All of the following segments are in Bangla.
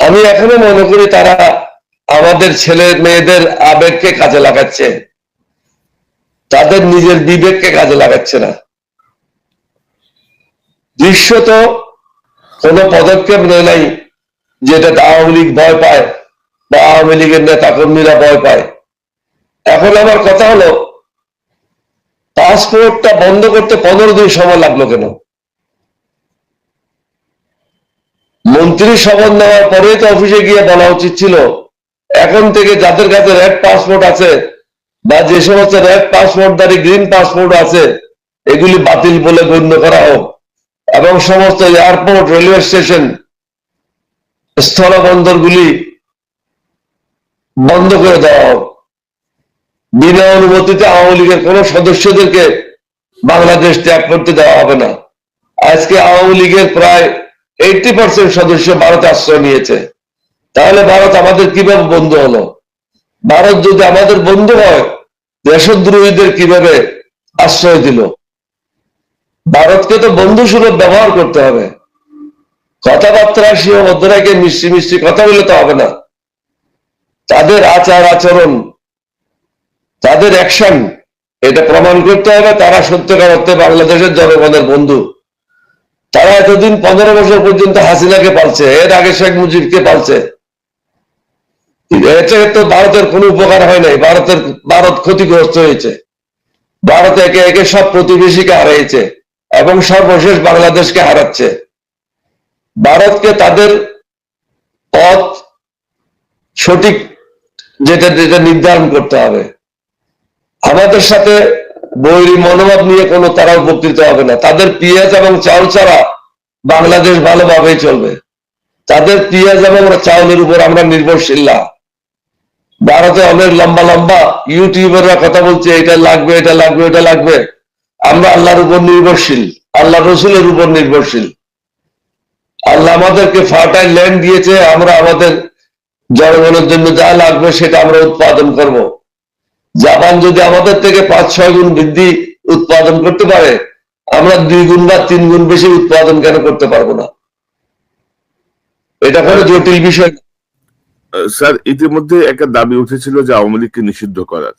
আমি এখনও মনে করি তারা আমাদের ছেলে মেয়েদের আবেগকে কাজে লাগাচ্ছে। তাদের নিজের বিবেককে কাজে লাগাচ্ছে না। দৃশ্যত কোন পদক্ষেপ নেয় নাই যেটা আওয়ামী লীগ ভয় পায় বা আওয়ামী লীগের নেতা কর্মীরা ভয় পায়। এখন আমার কথা হলো পাসপোর্টটা বন্ধ করতে পনেরো দিন সময় লাগল কেন? মন্ত্রী শপথ নেওয়ার পরেই তো অফিসে গিয়ে বলা উচিত ছিল, এখন থেকে যাদের কাছে রেড পাসপোর্ট আছে বা যে সমস্ত রেড পাসপোর্ট পাসপোর্টধারী গ্রিন পাসপোর্ট আছে, এগুলি বাতিল বলে গণ্য করা হোক। এবং সমস্ত এয়ারপোর্ট রেলওয়ে স্টেশন স্থলবন্দরগুলি বন্ধ করে দেওয়া হোক। বিনা অনুমতিতে আওয়ামী লীগের কোন সদস্যদেরকে বাংলাদেশ ত্যাগ করতে দেওয়া হবে না। আজকে আওয়ামী লীগের প্রায় এইটি পার্সেন্ট সদস্য ভারতে আশ্রয় নিয়েছে। তাহলে ভারত আমাদের কীভাবে বন্ধু হলো? ভারত যদি আমাদের বন্ধু হয়, দেশদ্রোহীদের কীভাবে আশ্রয় দিল? ভারতকে তো বন্ধু সুলভ ব্যবহার করতে হবে। কথাবার্তা সীমাবদ্ধরাকে মিষ্টি মিষ্টি কথা বলে তো হবে না। তাদের আচার আচরণ, তাদের অ্যাকশন এটা প্রমাণ করতে হবে তারা সত্যিকার অর্থে বাংলাদেশের জনগণের বন্ধু। তারা এতদিন পনেরো বছর পর্যন্ত হাসিনাকে পালছে, এর আগে শেখ মুজিবকে পালছে। এতে তো ভারতের কোনো উপকার হয় নাই, ভারতের ভারত ক্ষতিগ্রস্ত হয়েছে। ভারত একে একে সব প্রতিবেশীকে হারিয়েছে এবং সর্বশেষ বাংলাদেশকে হারাচ্ছে। ভারতকে তাদের পথ সঠিক যেটা যেটা নির্ধারণ করতে হবে। আমাদের সাথে বৈরী মনোভাব নিয়ে কোনো তারা উপকৃত হবে না। তাদের পেঁয়াজ এবং চাউল ছাড়া বাংলাদেশ ভালোভাবেই চলবে। তাদের পেঁয়াজ এবং চাউলের উপর আমরা নির্ভরশীল না। ভারতে অনেক লম্বা লম্বা ইউটিউবাররা কথা বলছে, এটা লাগবে এটা লাগবে এটা লাগবে। আমরা আল্লাহর উপর নির্ভরশীল আল্লাহ রসুলের উপর নির্ভরশীল। আল্লাহ আমাদেরকে ফার্টাইল ল্যান্ড দিয়েছে, আমরা আমাদের জনগণের জন্য যা লাগবে সেটা আমরা উৎপাদন করব। জাপান যদি আমাদের থেকে পাঁচ ছয় গুণ বৃদ্ধি উৎপাদন করতে পারে আমরা দুই গুণ বা তিন গুণ বেশি উৎপাদন কেন করতে পারব না? এটা কোনো জটিল বিষয় স্যার ইতিমধ্যে একটা দাবি উঠেছিল যে আওয়ামী লীগকে নিষিদ্ধ করার।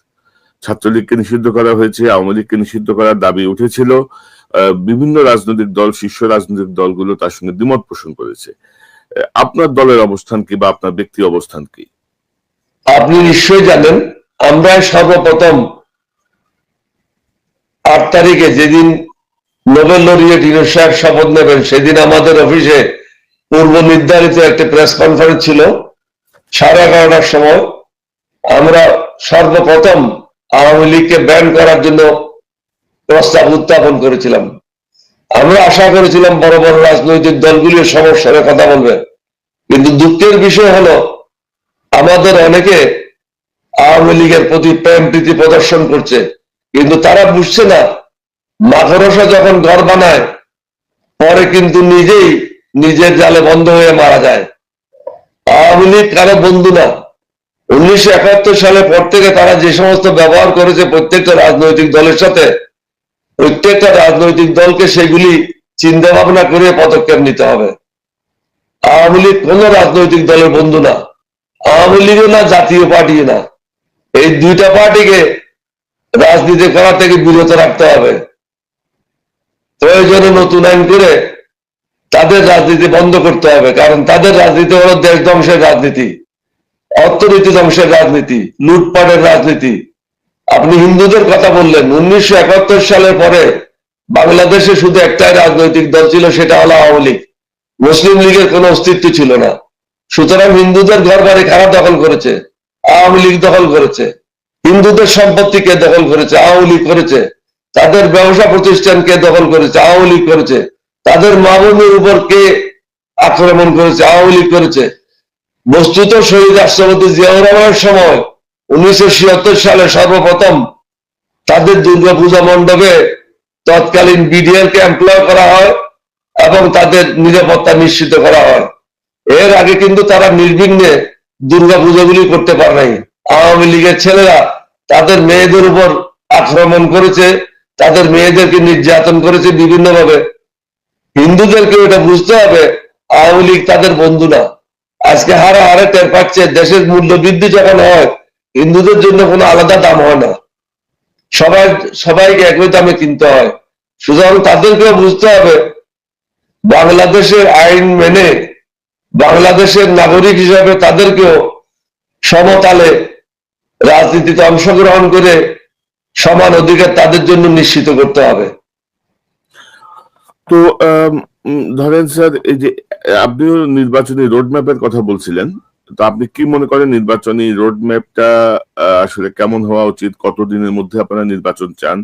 ছাত্রলীগকে নিষিদ্ধ করা হয়েছে আওয়ামী লীগকে নিষিদ্ধ করার দাবি উঠেছিল। বিভিন্ন রাজনৈতিক দল শীর্ষ রাজনৈতিক দলগুলো তার সঙ্গে দ্বিমত পোষণ করেছে। আপনার দলের অবস্থান কি বা আপনার ব্যক্তি অবস্থান কি? আপনি নিশ্চয়ই জানেন আমরা সর্বপ্রথম আট তারিখে যেদিন নোবেল লরিয়েট ইউনুস শপথ নেবেন, সেদিন আমাদের অফিসে পূর্ব নির্ধারিত একটি প্রেস কনফারেন্স ছিল, সাড়ে এগারোটার সময়। আমরা সর্বপ্রথম আওয়ামী লীগকে ব্যান করার জন্য প্রস্তাব উত্থাপন করেছিলাম। আমরা আশা করেছিলাম বড় বড় রাজনৈতিক দলগুলির সমস্যার কথা বলবে। কিন্তু দুঃখের বিষয় হলো, আমাদের অনেকে আওয়ামী লীগের প্রতি প্রেম, প্রীতি প্রদর্শন করছে। কিন্তু তারা বুঝছে না মাকড়সা যখন ঘর বানায়, পরে কিন্তু নিজেই নিজের জালে বন্ধ হয়ে মারা যায়। আওয়ামী লীগ কারও বন্ধু না। উনিশশো একাত্তর সালের পর থেকে তারা যে সমস্ত ব্যবহার করেছে প্রত্যেকটা রাজনৈতিক দলের সাথে, প্রত্যেকটা রাজনৈতিক দলকে সেগুলি চিন্তা ভাবনা করে পদক্ষেপ নিতে হবে। আওয়ামী লীগ কোন রাজনৈতিক দলের বন্ধু না। আওয়ামী লীগও না জাতীয় পার্টিও না। এই দুইটা পার্টিকে রাজনীতি করা থেকে বিরত রাখতে হবে। প্রয়োজনে নতুন আইন করে তাদের রাজনীতি বন্ধ করতে হবে, কারণ তাদের রাজনীতি হলো দেশ ধ্বংসের রাজনীতি, অর্থনীতি ধ্বংসের রাজনীতি, লুটপাটের রাজনীতি। আপনি হিন্দুদের কথা বললেন, উনিশশো একাত্তর সালের পরে বাংলাদেশে শুধু একটাই রাজনৈতিক দল ছিল, সেটা হলো আওয়ামী লীগ। মুসলিম লীগের কোনো অস্তিত্ব ছিল না। সুতরাং হিন্দুদের ঘর বাড়ি কারা দখল করেছে। আওয়ামী লীগ দখল করেছে। হিন্দুদের সম্পত্তি কে দখল করেছে? আওয়ামী লীগ করেছে। তাদের ব্যবসা প্রতিষ্ঠান কে দখল করেছে? আওয়ামী লীগ করেছে। তাদের মা উপর কে আক্রমণ করেছে? আওয়ামী লীগ করেছে। বস্তুত শহীদ রাষ্ট্রপতি জিয়াউর রহমানের সময় উনিশশো সালে সর্বপ্রথম তাদের দুর্গাপূজা মণ্ডপে তৎকালীন বিডিআর কে এমপ্লয় করা হয় এবং তাদের নিরাপত্তা নিশ্চিত করা হয়। এর আগে কিন্তু তারা নির্বিঘ্নে দুর্গা পুজোগুলি করতে পারে নাই। আওয়ামী লীগের ছেলেরা তাদের মেয়েদের উপর আক্রমণ করেছে, তাদের মেয়েদেরকে নির্যাতন করেছে বিভিন্ন ভাবে হিন্দুদেরকে এটা বুঝতে হবে, আওয়ামী লীগ তাদের বন্ধু না। আজকে হারে হারে টের পাচ্ছে, দেশের মূল্য বৃদ্ধি যখন হয়, হিন্দুদের জন্য কোনো আলাদা দাম হয় না। সবাই, সবাইকে একই দামে কিনতে হয়। সুতরাং তাদেরকেও বুঝতে হবে, বাংলাদেশের আইন মেনে বাংলাদেশের নাগরিক হিসাবে তাদেরকেও সমতালে রাজনীতিতে অংশগ্রহণ করে সমান অধিকার তাদের জন্য নিশ্চিত করতে হবে। তো ধরেন স্যার, এই যে আপনিও নির্বাচনী রোডম্যাপের কথা বলছিলেন, তো আপনি কি মনে করেন নির্বাচনী রোডম্যাপটা আসলে কেমন হওয়া উচিত? কতদিনের মধ্যে আপনারা নির্বাচন চান?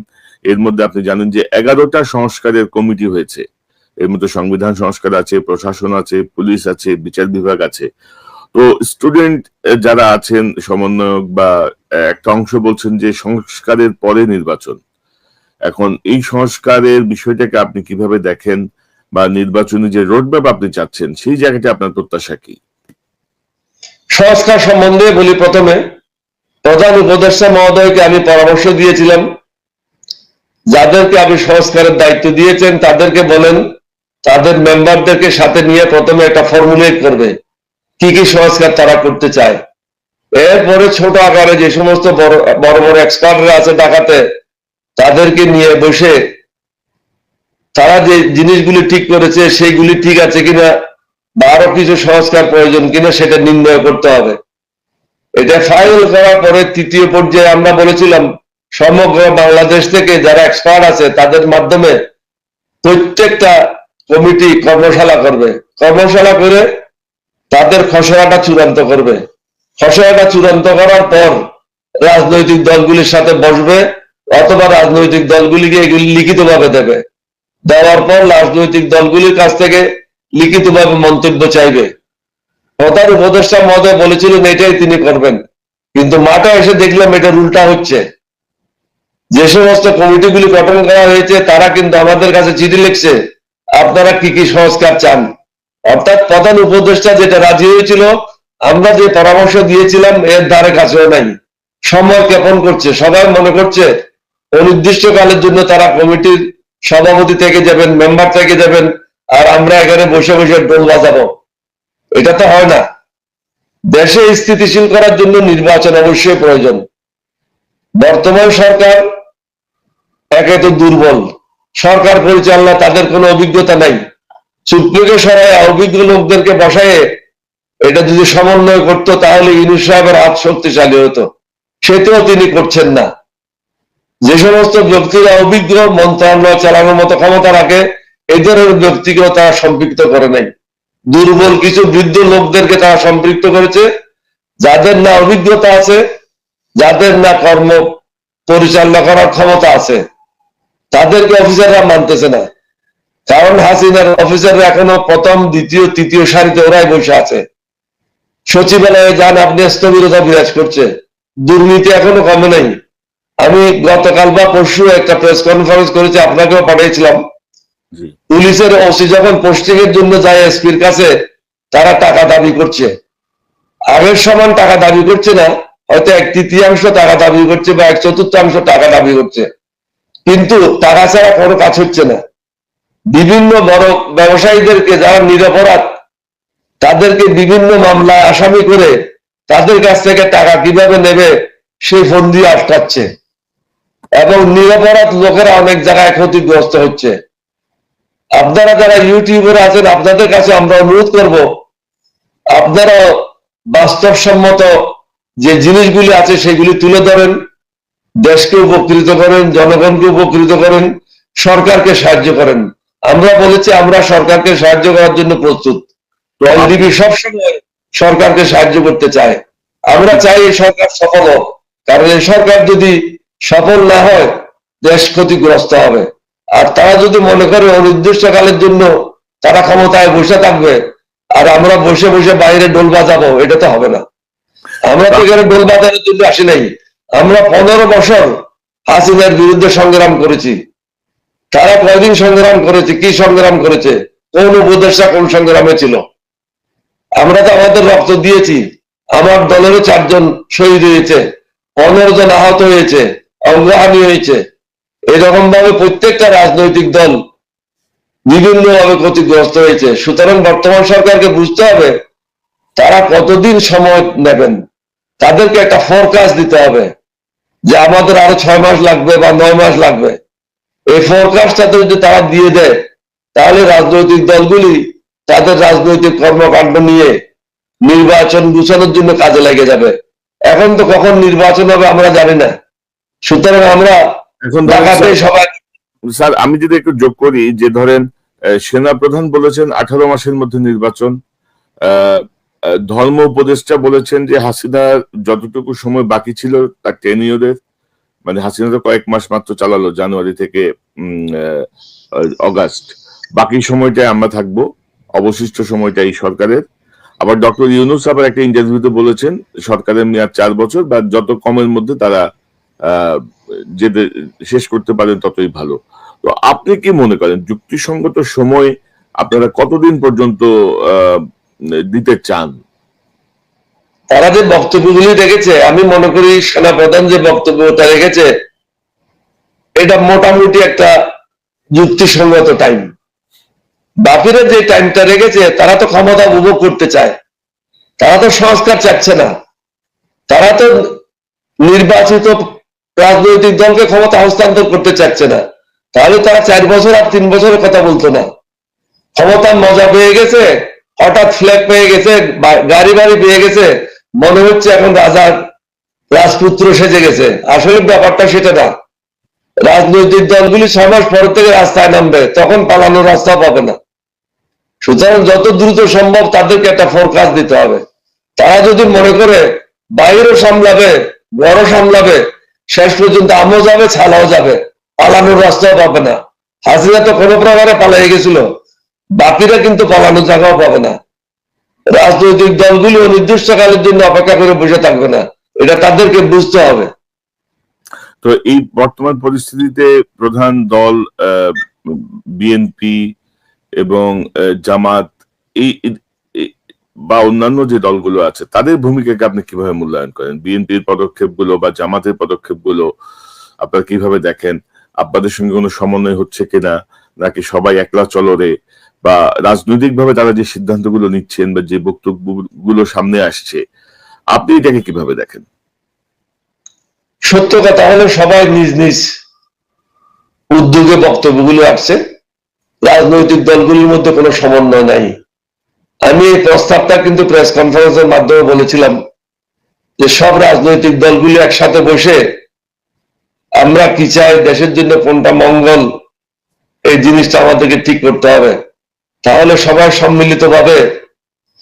এর মধ্যে আপনি জানেন যে এগারোটা সংস্কারের কমিটি হয়েছে। এর মধ্যে সংবিধান সংস্কার আছে, প্রশাসন আছে, পুলিশ আছে, বিচার বিভাগ আছে। তো স্টুডেন্ট যারা আছেন, সমন্বয়ক বা একটা অংশ বলছেন যে সংস্কারের পরে নির্বাচন। এখন এই সংস্কারের বিষয়টাকে আপনি কীভাবে দেখেন বা নির্বাচনী যে রোডম্যাপ আপনি চাচ্ছেন, সেই জায়গাটা আপনার প্রত্যাশা কি? সংস্কার সম্বন্ধে বলি প্রথমে, প্রধান উপদেষ্টা মহোদয়কে আমি পরামর্শ দিয়েছিলাম। যাদেরকে আপনি সংস্কারের দায়িত্ব দিয়েছেন, তাদেরকে বলেন তাদের মেম্বারদেরকে সাথে নিয়ে প্রথমে একটা ফর্মুলেট করবে, কি কি সংস্কার তারা করতে চায়। এরপরে ছোট আকারে যে সমস্ত বড় বড় এক্সপার্টরা আছে ঢাকাতে, তাদেরকে নিয়ে বসে তারা যে জিনিসগুলি ঠিক করেছে, সেইগুলি ঠিক আছে কিনা, বা আরও কিছু সংস্কার প্রয়োজন কিনা সেটা নির্ণয় করতে হবে। এটা ফাইল করার পরে তৃতীয় পর্যায়ে আমরা বলেছিলাম, সমগ্র বাংলাদেশ থেকে যারা এক্সপার্ট আছে, তাদের মাধ্যমে প্রত্যেকটা কমিটি কর্মশালা করবে। কর্মশালা করে তাদের খসড়াটা চূড়ান্ত করবে। খসড়াটা চূড়ান্ত করার পর রাজনৈতিক দলগুলির সাথে বসবে অথবা রাজনৈতিক দলগুলিকে এগুলি লিখিতভাবে দেবে। দেওয়ার পর রাজনৈতিক দলগুলির কাছ থেকে লিখিতভাবে মন্তব্য চাইবে। প্রধান উপদেষ্টা মহোদয় বলেছিলেন, এটাই তিনি করবেন। কিন্তু মাঠে এসে দেখলাম এটা উল্টা হচ্ছে। যে সমস্ত কমিটিগুলি গঠন করা হয়েছে, তারা কিন্তু আমাদের কাছে চিঠি লিখছে। আপনারা কি কি সংস্কার চান? অর্থাৎ প্রধান উপদেষ্টা যেটা রাজি হয়েছিল, আমরা যে পরামর্শ দিয়েছিলাম, এর ধারে কাছেও নাই। সময় জ্ঞাপন করছে? সবাই মনে করছে, অনির্দিষ্টকালের জন্য তারা কমিটির সভাপতি থেকে যাবেন, মেম্বার থেকে যাবেন, আর আমরা এখানে বসে বসে ডোল বাজাবো। এটা তো হয় না। দেশে স্থিতিশীল করার জন্য নির্বাচন অবশ্যই প্রয়োজন। বর্তমান সরকার একে তো দুর্বল। সরকার পরিচালনা তাদের কোনো অভিজ্ঞতা নাই। সুপ্রিমকে সরাই অভিজ্ঞ লোকদেরকে বসায় এটা যদি সমন্বয় করতো, তাহলে ইউনুস সাহেবের হাত শক্তিশালী হতো। সেটাও তিনি করছেন না। যে সমস্ত ব্যক্তিরা অভিজ্ঞ মন্ত্রণালয় চালানোর মতো ক্ষমতা রাখে, এদের ব্যক্তিকেও তারা সম্পৃক্ত করে নাই। দুর্বল কিছু বৃদ্ধ লোকদেরকে তারা সম্পৃক্ত করেছে, যাদের না অভিজ্ঞতা আছে, যাদের না কর্ম পরিচালনা করার ক্ষমতা আছে। তাদেরকে অফিসাররা মানতেছে না। কারণ হাসিনার অফিসাররা এখনও প্রথম দ্বিতীয় তৃতীয় সারিতে ওরাই বসে আছে। সচিবালয়ে যান আপনি স্থবিরতা বিরাজ করছে দুর্নীতি এখনও কমে নাই। আমি গতকাল বা পরশু একটা প্রেস কনফারেন্স করেছি আপনাকেও পাঠিয়েছিলাম। পুলিশের ওসি যখন পোস্টিং এর জন্য যায় এসপির কাছে তারা টাকা দাবি করছে। আগের সমান টাকা দাবি করছে না হয়তো এক তৃতীয়াংশ টাকা দাবি করছে বা এক চতুর্থাংশ টাকা দাবি করছে। কিন্তু টাকা ছাড়া কোনো কাজ হচ্ছে না। বিভিন্ন বড় ব্যবসায়ীদেরকে যারা নিরপরাধ, তাদেরকে বিভিন্ন মামলায় আসামি করে তাদের কাছ থেকে টাকা কীভাবে নেবে সেই ফন্দি আটকাচ্ছে। এবং নিরপরাধ লোকেরা অনেক জায়গায় ক্ষতিগ্রস্ত হচ্ছে। আপনারা যারা ইউটিউবার আছেন, আপনাদের কাছে আমরা অনুরোধ করব আপনারা বাস্তবসম্মত যে জিনিসগুলি আছে সেগুলি তুলে ধরেন। দেশকে উপকৃত করেন জনগণকে উপকৃত করেন সরকারকে সাহায্য করেন। আমরা বলেছি আমরা সরকারকে সাহায্য করার জন্য প্রস্তুত। এলডিপি সবসময় সরকারকে সাহায্য করতে চায়। আমরা চাই এই সরকার সফল হোক। কারণ এই সরকার যদি সফল না হয় দেশ ক্ষতিগ্রস্ত হবে। আর তারা যদি মনে করে অনির্দিষ্টকালের জন্য তারা ক্ষমতায় বসে থাকবে আর আমরা বসে বসে বাইরে ডোল বাজাবো এটা তো হবে না। আমরা তো এখানে ডোল বাজানোর জন্য আসি নাই। আমরা পনেরো বছর হাসিনার বিরুদ্ধে সংগ্রাম করেছি। তারা কয়দিন সংগ্রাম করেছে, কি সংগ্রাম করেছে, কোন উপদেষ্টা কোন সংগ্রামে ছিল? আমরা তো আমাদের রক্ত দিয়েছি। আমার দলেরও চারজন শহীদ হয়েছে, পনেরো জন আহত হয়েছে অঙ্গহানি হয়েছে। এরকম ভাবে প্রত্যেকটা রাজনৈতিক দল বিভিন্ন ভাবে ক্ষতিগ্রস্ত হয়েছে। সুতরাং বর্তমান সরকারকে বুঝতে হবে, তারা কতদিন সময় নেবেন? তাদেরকে একটা ফোরকাস্ট দিতে হবে। যে আমাদের আরও ছয় মাস লাগবে বা নয় মাস লাগবে। এই ফোরকাস্টটা যদি তারা দিয়ে দেয় তাহলে রাজনৈতিক দলগুলি তাদের রাজনৈতিক কর্মকাণ্ড নিয়ে নির্বাচন গুছানোর জন্য কাজে লেগে যাবে। এখন তো কখন নির্বাচন হবে আমরা জানি না। সুতরাং আমরা এখন সবাই স্যার আমি যদি একটু যোগ করি যে ধরেন সেনা প্রধান বলেছেন আঠারো মাসের মধ্যে নির্বাচন। ধর্ম উপদেষ্টা বলেছেন যে হাসিনার যতটুকু সময় বাকি ছিল, তার টেনিয়রের মানে হাসিনা তো কয়েক মাস মাত্র চালালো, জানুয়ারি থেকে অগাস্ট। বাকি সময়টায় আমরা থাকব, অবশিষ্ট সময়টা এই সরকারের। আবার ডক্টর ইউনুস আবার একটা ইন্টারভিউতে বলেছেন, সরকারের মেয়াদ চার বছর, বা যত কমের মধ্যে তারা যেতে, শেষ করতে পারেন ততই ভালো। তো আপনি কি মনে করেন, যুক্তিসঙ্গত সময় আপনারা কতদিন পর্যন্ত দিতে চান? তারা যে বক্তব্যগুলি রেখেছে, আমি মনে করি সেনাপ্রধান যে বক্তব্যটা রেখেছে, এটা মোটামুটি একটা যুক্তিসঙ্গত টাইম বাকিরা যে টাইমটা রেখেছে, তারা তো ক্ষমতা উপভোগ করতে চায়। তারা তো সংস্কার চাচ্ছে না। তারা তো নির্বাচিত রাজনৈতিক দলকে ক্ষমতা হস্তান্তর করতে চাচ্ছে না। তাহলে তারা চার বছর আর তিন বছরের কথা বলতো না। ক্ষমতার মজা পেয়ে গেছে হঠাৎ ফ্ল্যাগ পেয়ে গেছে গাড়ি বাড়ি পেয়ে গেছে, মনে হচ্ছে এখন রাজার রাজপুত্র সেজে গেছে। আসলে ব্যাপারটা সেটা না। রাজনৈতিক দলগুলি ছয় মাস পর থেকে রাস্তায় নামবে, তখন পালানোর রাস্তা পাবে না। সুতরাং যত দ্রুত সম্ভব তাদেরকে একটা ফোরকাস্ট দিতে হবে। তারা যদি মনে করে বাইরেও সামলাবে বড় সামলাবে, শেষ পর্যন্ত আমও যাবে, ছালাও যাবে, পালানোর রাস্তাও পাবে না। হাসিনা তো কোনো প্রকারে পালাই গেছিল। বাকিরা কিন্তু পালানোর জায়গাও পাবে না। রাজনৈতিক দলগুলি অনির্দিষ্টকালের জন্য অপেক্ষা করে বসে থাকবে না। এটা তাদেরকে বুঝতে হবে। তো এই বর্তমান পরিস্থিতিতে প্রধান দল বিএনপি এবং জামাত এই- বা অন্যান্য যে দলগুলো আছে, তাদের ভূমিকাকে আপনি কীভাবে মূল্যায়ন করেন? বিএনপির পদক্ষেপগুলো বা জামাতের পদক্ষেপগুলো আপনারা কীভাবে দেখেন? আপনাদের সঙ্গে কোনো সমন্বয় হচ্ছে কিনা? নাকি সবাই একলা চলরে বা রাজনৈতিকভাবে তারা যে সিদ্ধান্তগুলো নিচ্ছেন বা যে বক্তব্যগুলো সামনে আসছে, আপনি এটাকে কীভাবে দেখেন? সত্য কথা হলো সবাই নিজ নিজ উদ্যোগে বক্তব্যগুলো আসছে রাজনৈতিক দলগুলির মধ্যে কোনো সমন্বয় নাই। আমি এই প্রস্তাবটা কিন্তু প্রেস কনফারেন্সের মাধ্যমে বলেছিলাম যে সব রাজনৈতিক দলগুলি একসাথে বসে আমরা কি চাই দেশের জন্য কোনটা মঙ্গল, এই জিনিসটা আমাদেরকে ঠিক করতে হবে। তাহলে সবাই সম্মিলিতভাবে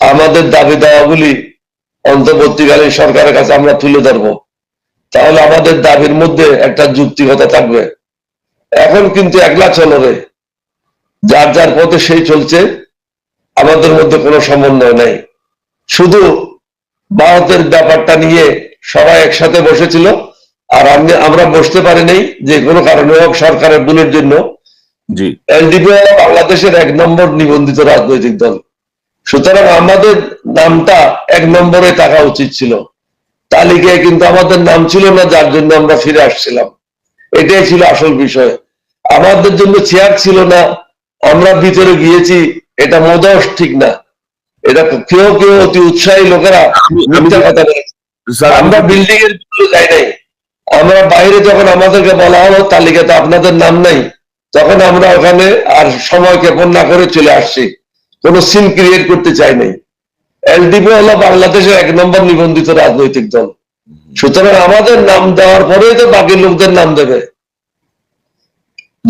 আমাদের দাবি দাওয়াগুলি অন্তর্বর্তীকালীন সরকারের কাছে আমরা তুলে ধরবো। তাহলে আমাদের দাবির মধ্যে একটা যুক্তিকতা থাকবে। এখন কিন্তু একলা চলবে যার যার পথে সেই চলছে, আমাদের মধ্যে কোনো সমন্বয় নাই। শুধু ভারতের ব্যাপারটা নিয়ে সবাই একসাথে বসেছিল, আর আমি, আমরা বসতে পারি নাই যে কোনো কারণে হোক সরকারের ভুলের জন্য। জি। এলডিপি বাংলাদেশের এক নম্বর নিবন্ধিত রাজনৈতিক দল। সুতরাং আমাদের নামটা এক নম্বরে থাকা উচিত ছিল। তালিকায় কিন্তু আমাদের নাম ছিল না যার জন্য আমরা ফিরে আসছিলাম। এটাই ছিল আসল বিষয়। আমাদের জন্য চেয়ার ছিল না আমরা ভিতরে গিয়েছি এটা মদস ঠিক না। এটা কেউ কেউ অতি উৎসাহী লোকেরা মিথ্যা কথা আমরা বিল্ডিং এর যাই নাই। আমরা বাইরে যখন আমাদেরকে বলা হলো তালিকাতে আপনাদের নাম নাই তখন আমরা ওখানে আর সময় ক্ষেপণ না করে চলে আসছি কোনো সিন ক্রিয়েট করতে চাই নাই। এলডিপি হলো বাংলাদেশের এক নম্বর নিবন্ধিত রাজনৈতিক দল। সুতরাং আমাদের নাম দেওয়ার পরেই তো বাকি লোকদের নাম দেবে।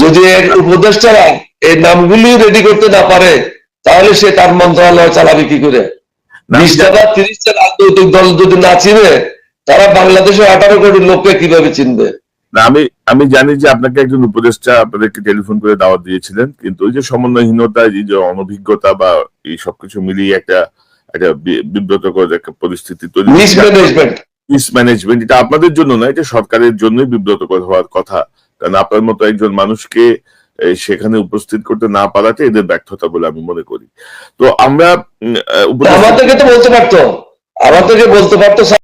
যদি এর উপদেষ্টারা এই নামগুলি রেডি করতে না পারে তাহলে সে তার মন্ত্রণালয় চালাবে কি করে? বিশটা বা তিরিশটা রাজনৈতিক দল যদি না চিনে তারা বাংলাদেশের আঠারো কোটি লোককে কীভাবে চিনবে? আমি আমি জানি যে আপনাকে একজন উপদেষ্টা আপনাদেরকে টেলিফোন করে দাওয়াত দিয়েছিলেন কিন্তু ওই যে সমন্বয়হীনতা এই যে অনভিজ্ঞতা বা এই সবকিছু মিলিয়ে একটা একটা বিব্রতকর একটা পরিস্থিতি তৈরি মিসম্যানেজমেন্ট এটা আপনাদের জন্য না এটা সরকারের জন্যই বিব্রতকর হওয়ার কথা। কারণ আপনার মতো একজন মানুষকে সেখানে উপস্থিত করতে না পারাটা এদের ব্যর্থতা বলে আমি মনে করি। তো আমরা আমাদেরকে তো বলতে পারতো। আমাদেরকে বলতে পারতো